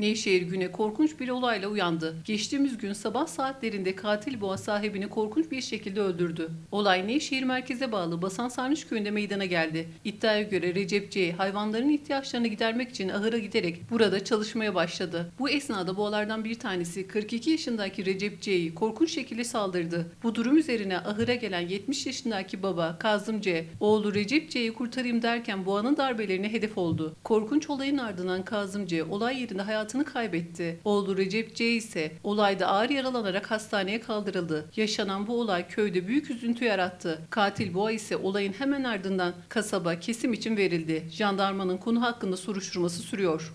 Nevşehir güne korkunç bir olayla uyandı. Geçtiğimiz gün sabah saatlerinde katil boğa sahibini korkunç bir şekilde öldürdü. Olay Nevşehir merkeze bağlı Basan Sarnıç köyünde meydana geldi. İddiaya göre Recep C. hayvanların ihtiyaçlarını gidermek için ahıra giderek burada çalışmaya başladı. Bu esnada boğalardan bir tanesi 42 yaşındaki Recep C.'yi korkunç şekilde saldırdı. Bu durum üzerine ahıra gelen 70 yaşındaki baba Kazım C. oğlu Recep C.'yi kurtarayım derken boğanın darbelerine hedef oldu. Korkunç olayın ardından Kazım C. olay yerinde hayatını kaybetti. Oğlu Recep C. ise olayda ağır yaralanarak hastaneye kaldırıldı. Yaşanan bu olay köyde büyük üzüntü yarattı. Katil boğa ise olayın hemen ardından kasaba kesim için verildi. Jandarmanın konu hakkında soruşturması sürüyor.